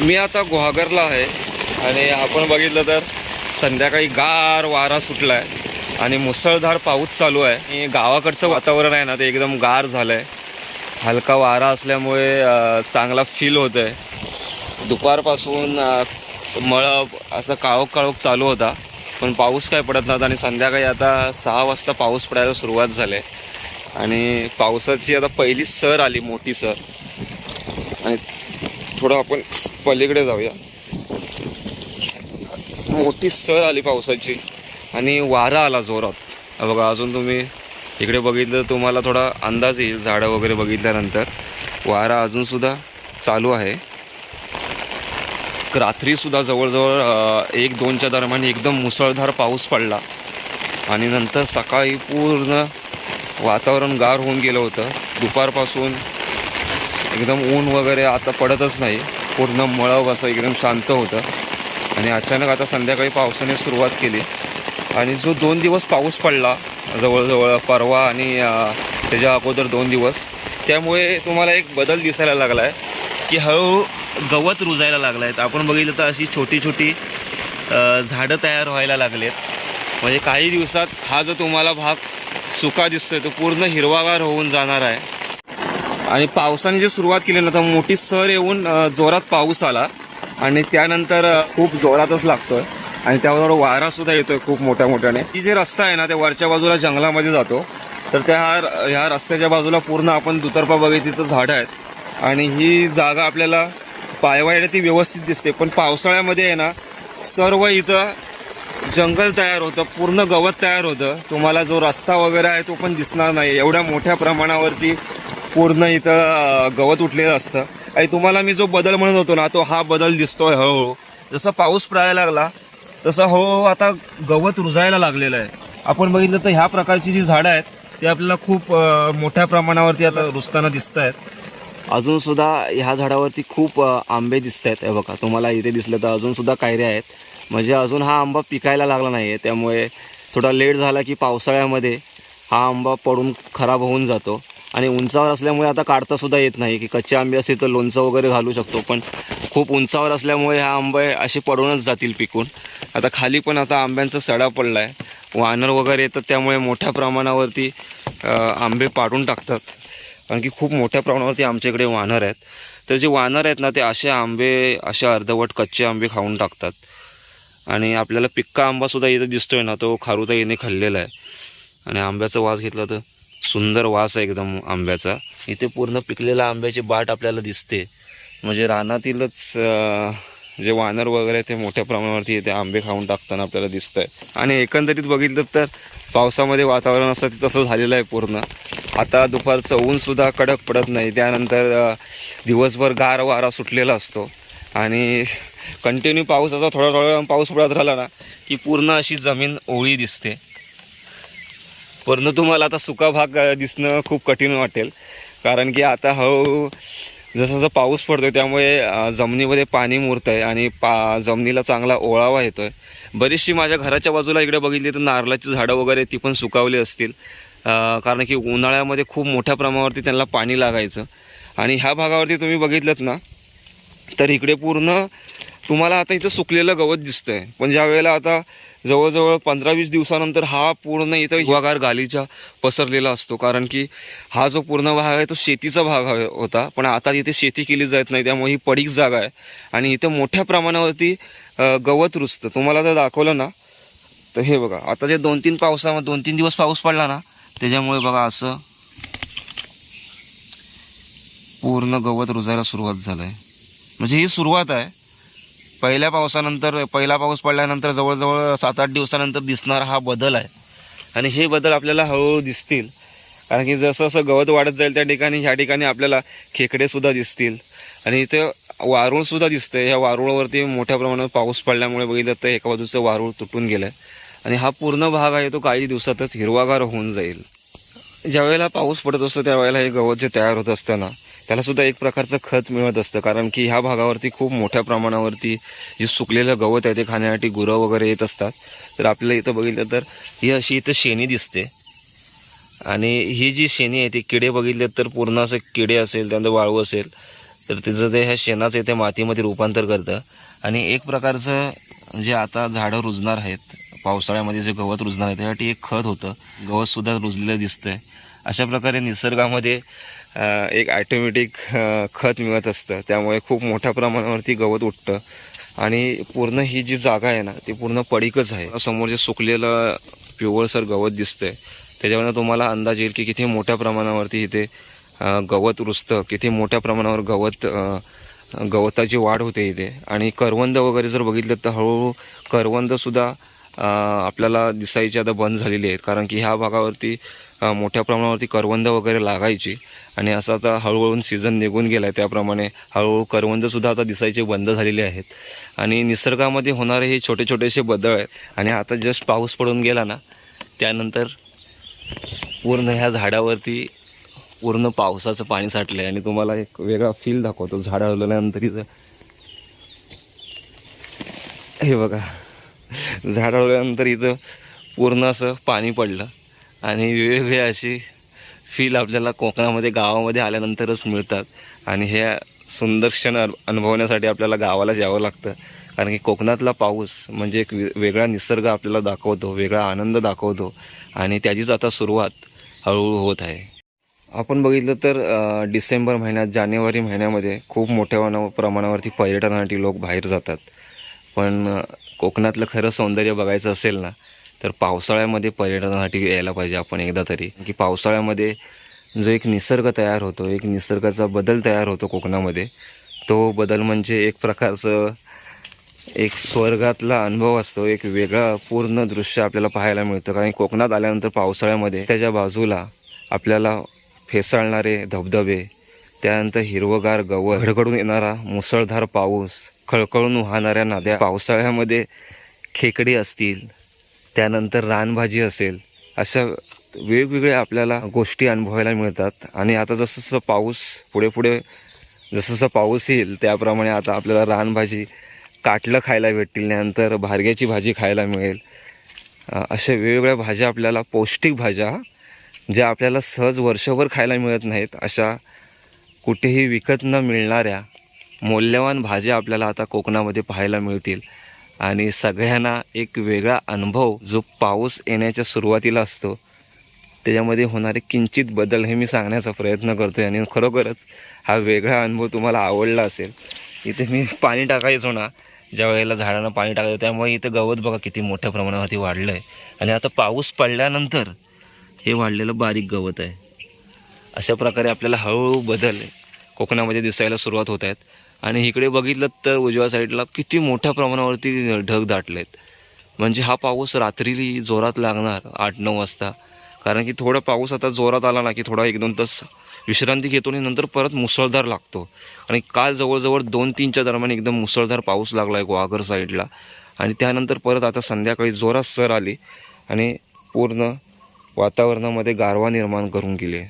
मी आता गुहागरला आहे आणि आपण बघितलं तर संध्याकाळी गार वारा सुटला आहे आणि मुसळधार पाऊस चालू आहे. आणि गावाकडचं वातावरण आहे ना ते एकदम गार झालं आहे हलका वारा असल्यामुळे चांगला फील होतं आहे दुपारपासून मळब असं काळोख काळोख चालू होता. पण पाऊस काय पडत नव्हता आणि संध्याकाळी आता सहा वाजता पाऊस पडायला सुरुवात झाली. आहे आणि पावसाची आता पहिली सर आली मोठी सर. आणि थोडं आपण पलीकडे जाऊया. मोठी सर आली पावसाची आणि वारा आला जोरात. बघा अजून तुम्ही इकडे बघितलं तुम्हाला थोडा अंदाज येईल झाडं वगैरे बघितल्यानंतर. वारा अजूनसुद्धा चालू आहे. रात्रीसुद्धा जवळजवळ एक दोनच्या दरम्यान एकदम मुसळधार पाऊस पडला. आणि नंतर सकाळी पूर्ण वातावरण गार होऊन गेलं होतं. दुपारपासून एकदम ऊन वगैरे आता पडतच नाही. पूर्ण मळव असं एकदम शांत होतं. आणि अचानक आता संध्याकाळी पावसाने सुरुवात केली. आणि जो दोन दिवस पाऊस पडला जवळजवळ परवा आणि त्याच्या अगोदर दोन दिवस त्यामुळे तुम्हाला एक बदल दिसायला लागला आहे की हळूहळू गवत रुजायला लागलं आहे आपण बघितलं तर अशी छोटी छोटी झाडं तयार व्हायला लागलेत. म्हणजे काही दिवसात हा जो तुम्हाला भाग सुका दिसतोय तो पूर्ण हिरवागार होऊन जाणार आहे. आणि पावसाने जे सुरुवात केली ना तर मोठी सर येऊन जोरात पाऊस आला. आणि त्यानंतर खूप जोरातच लागतोय. आणि त्याबरोबर वारा सुद्धा येतोय खूप मोठ्या मोठ्याने. ही जे रस्ता आहे ना ते वरच्या बाजूला जंगलामध्ये जातो. तर त्या ह्या रस्त्याच्या बाजूला पूर्ण आपण दुतर्फा बघितली तर झाडं आहेत. आणि ही जागा आपल्याला पायवायला ती व्यवस्थित दिसते. पण पावसाळ्यामध्ये आहे ना सर्व इथं जंगल तयार होतं पूर्ण गवत तयार होतं. तुम्हाला जो रस्ता वगैरे आहे तो पण दिसणार नाही. एवढ्या मोठ्या प्रमाणावरती पूर्ण इथं गवत उठलेलं असतं. आणि तुम्हाला मी जो बदल म्हणत होतो ना तो हा बदल दिसतोय हळूहळू. जसं पाऊस पडायला लागला तसं हळूहळू आता गवत रुजायला लागलेलं आहे. आपण बघितलं तर ह्या प्रकारची जी झाडं आहेत ती आपल्याला खूप मोठ्या प्रमाणावरती आता रुजताना दिसत आहेत अजूनसुद्धा ह्या झाडावरती खूप आंबे दिसत आहेत हे बघा तुम्हाला इथे दिसलं तर अजूनसुद्धा कायऱ्या आहेत. म्हणजे अजून हा आंबा पिकायला लागला नाही आहे त्यामुळे थोडा लेट झाला की पावसाळ्यामध्ये हा आंबा पडून खराब होऊन जातो. आणि उंचावर असल्यामुळे आता काढतासुद्धा येत नाही की कच्चे आंबे असतील तर लोणचं वगैरे घालू शकतो. पण खूप उंचावर असल्यामुळे हा आंबे असे पडूनच जातील पिकून. आता खाली पण आता आंब्यांचा सडा पडला आहे वानर वगैरे येतात त्यामुळे मोठ्या प्रमाणावरती आंबे पाडून टाकतात. कारण की खूप मोठ्या प्रमाणावरती आमच्या इकडे वानर आहेत. तर जे वानर आहेत ना ते असे आंबे असे अर्धवट कच्चे आंबे खाऊन टाकतात. आणि आपल्याला पिक्का आंबासुद्धा इथं दिसतोय ना तो खारुताईने खाल्लेला आहे. आणि आंब्याचा वास घेतला तर सुंदर वास आहे एकदम आंब्याचा. इथे पूर्ण पिकलेला आंब्याची बाट आपल्याला दिसते. म्हणजे रानातीलच जे वानर वगैरे ते मोठ्या प्रमाणावरती येते आंबे खाऊन टाकताना आपल्याला दिसत आहे आणि एकंदरीत बघितलं तर पावसामध्ये वातावरण असतं ते तसं झालेलं आहे पूर्ण. आता दुपारचं ऊनसुद्धा कडक पडत नाही. त्यानंतर दिवसभर गार वारा सुटलेला असतो. आणि कंटिन्यू पाऊस असा थोडा थोडा पाऊस पडत राहिला ना की पूर्ण अशी जमीन ओळी दिसते. पूर्ण तुम्हाला आता सुका भाग दिसणं खूप कठीण वाटेल. कारण की आता हळूहळू जसं जसं पाऊस पडतोय त्यामुळे जमिनीमध्ये पाणी मुरतं आहे आणि पा जमिनीला चांगला ओळावा येतोय. बरीचशी माझ्या घराच्या बाजूला इकडे बघितली तर नारळाची झाडं वगैरे ती पण सुकावली असतील. कारण की उन्हाळ्यामध्ये खूप मोठ्या प्रमाणावरती त्यांना पाणी लागायचं. आणि ह्या भागावरती तुम्ही बघितलं ना तर इकडे पूर्ण तुम्हाला आता इथं सुकलेलं गवत दिसतंय. पण ज्या वेळेला आता जवळजवळ पंधरा वीस दिवसानंतर हा पूर्ण इथं हिरवागार गालीचा पसरलेला असतो. कारण की हा जो पूर्ण भाग आहे तो शेतीचा भाग होता. पण आता इथे शेती केली जात नाही. त्यामुळे ही पडीक जागा आहे. आणि इथं मोठ्या प्रमाणावरती गवत रुजतं. तुम्हाला जर दाखवलं ना तर हे बघा. आता जे दोन तीन पावसामध्ये दोन तीन दिवस पाऊस पडला ना त्याच्यामुळे बघा असं पूर्ण गवत रुजायला सुरुवात झालं आहे म्हणजे ही सुरुवात आहे. पहिल्या पावसानंतर पहिला पाऊस पडल्यानंतर जवळजवळ सात आठ दिवसानंतर दिसणारा हा बदल आहे. आणि हे बदल आपल्याला हळूहळू दिसतील. कारण की जसं जसं गवत वाढत जाईल त्या ठिकाणी ह्या ठिकाणी आपल्याला खेकडेसुद्धा दिसतील. आणि इथे वारूळसुद्धा दिसतं ह्या वारुळावरती मोठ्या प्रमाणात पाऊस पडल्यामुळे बघितलं तर एका बाजूचं वारूळ तुटून गेलं आणि हा पूर्ण भाग आहे तो काही दिवसातच हिरवागार होऊन जाईल. ज्यावेळेला पाऊस पडत असतो त्यावेळेला हे गवत जे तयार होत असताना त्यालासुद्धा त्याला सुद्धा एक प्रकारचं खत मिळत असतं. कारण की ह्या भागावरती खूप मोठ्या प्रमाणावरती जे सुकलेलं गवत आहे ते खाण्यासाठी गुरं वगैरे येत असतात. तर आपल्याला इथं बघितलं तर ही अशी इथं शेणी दिसते. आणि ही जी शेणी आहे ती किडे बघितले तर पूर्ण असं किडे असेल त्यानंतर वाळू असेल तर तिचं ते ह्या शेणाचं ते मातीमध्ये रूपांतर करतं. आणि एक प्रकारचं जे आता झाडं रुजणार आहेत पावसाळ्यामध्ये जे गवत रुजणार आहे त्यासाठी एक खत होतं. गवतसुद्धा रुजलेलं दिसतं आहे अशा प्रकारे निसर्गामध्ये एक ॲटोमॅटिक खत मिळत असतं. त्यामुळे खूप मोठ्या प्रमाणावरती गवत उठतं. आणि पूर्ण ही जी जागा आहे ना ती पूर्ण पडीकच आहे. समोर जे सुकलेलं पिवळसर गवत दिसतंय त्याच्यामुळे तुम्हाला अंदाज येईल की किती मोठ्या प्रमाणावरती इथे गवत रुजतं किती मोठ्या प्रमाणावर गवत गवताची वाढ होते इथे. आणि करवंद वगैरे जर बघितलं तर हळूहळू करवंदसुद्धा आपल्याला दिसायची आता बंद झालेली आहेत. कारण की ह्या भागावरती मोठ्या प्रमाणावरती करवंद वगैरे लागायची. आणि असं आता हळूहळू सीझन निघून गेला आहे त्याप्रमाणे हळूहळू करवंदसुद्धा आता दिसायचे बंद झालेले आहेत. आणि निसर्गामध्ये होणारे हे छोटे छोटेसे बदल आहेत. आणि आता जस्ट पाऊस पडून गेला ना त्यानंतर पूर्ण ह्या झाडावरती पूर्ण पावसाचं पाणी साठलं आहे आणि तुम्हाला एक वेगळा फील दाखवतो. झाड हलवल्यानंतर इथं हे बघा. झाड हलवल्यानंतर इथं पूर्ण असं पाणी पडलं आणि वेगवेगळे अशी फील आपल्याला कोकणामध्ये गावामध्ये आल्यानंतरच मिळतात. आणि हे सुंदर क्षण अनुभवण्यासाठी आपल्याला गावाला यावं लागतं. कारण की कोकणातला पाऊस म्हणजे एक वेगळा निसर्ग आपल्याला दाखवतो वेगळा आनंद दाखवतो. आणि त्याचीच आता सुरुवात हळूहळू होत आहे. आपण बघितलं तर डिसेंबर महिन्यात जानेवारी महिन्यामध्ये खूप मोठ्या प्रमाणावरती पर्यटनासाठी लोक बाहेर जातात. पण कोकणातलं खरं सौंदर्य बघायचं असेल ना तर पावसाळ्यामध्ये पर्यटनासाठी यायला पाहिजे आपण एकदा तरी. की पावसाळ्यामध्ये जो एक निसर्ग तयार होतो एक निसर्गाचा बदल तयार होतो कोकणामध्ये तो बदल म्हणजे एक प्रकारचं एक स्वर्गातला अनुभव असतो एक वेगळा पूर्ण दृश्य आपल्याला पाहायला मिळतं. कारण कोकणात आल्यानंतर पावसाळ्यामध्ये त्याच्या बाजूला आपल्याला फेसाळणारे धबधबे त्यानंतर हिरवगार गवत घडघडून येणारा मुसळधार पाऊस खळखळून वाहणाऱ्या नद्या पावसाळ्यामध्ये खेकडे असतील त्यानंतर रानभाजी असेल अशा वेगवेगळ्या आपल्याला गोष्टी अनुभवायला मिळतात. आणि आता जसं जसं पाऊस पुढे पुढे जसं जसं पाऊस येईल त्याप्रमाणे आता आपल्याला रानभाजी काटलं खायला भेटतील नंतर भारग्याची भाजी खायला मिळेल. अशा वेगवेगळ्या भाज्या आपल्याला पौष्टिक भाज्या ज्या आपल्याला सहज वर्षभर खायला मिळत नाहीत अशा कुठेही विकत न मिळणाऱ्या मौल्यवान भाज्या आपल्याला आता कोकणामध्ये पाहायला मिळतील. आणि सगळ्यांना एक वेगळा अनुभव जो पाऊस येण्याच्या सुरुवातीला असतो त्याच्यामध्ये होणारे किंचित बदल हे मी सांगण्याचा प्रयत्न करतो आहे आणि खरोखरच हा वेगळा अनुभव तुम्हाला आवडला असेल. इथे मी पाणी टाकायचो ना ज्या वेळेला झाडांना पाणी टाकायचं त्यामुळे इथं गवत बघा किती मोठ्या प्रमाणावरती वाढलं आहे आणि आता पाऊस पडल्यानंतर हे वाढलेलं बारीक गवत आहे. अशा प्रकारे आपल्याला हळूहळू बदल कोकणामध्ये दिसायला सुरुवात होत आहेत. आणि इकडे बघितलं तर उजव्या साईडला किती मोठ्या प्रमाणावरती ढग दाटलेत. म्हणजे हा पाऊस रात्री जोरात लागणार आठ नऊ वाजता. कारण की थोडा पाऊस आता जोरात आला ना की थोडा एक दोन तास विश्रांती घेतो आणि नंतर परत मुसळधार लागतो. आणि काल जवळजवळ दोन तीनच्या दरम्यान एकदम मुसळधार पाऊस लागला आहे गुहागर साईडला. आणि त्यानंतर परत आता संध्याकाळी जोरात सर आली आणि पूर्ण वातावरणामध्ये गारवा निर्माण करून गेले.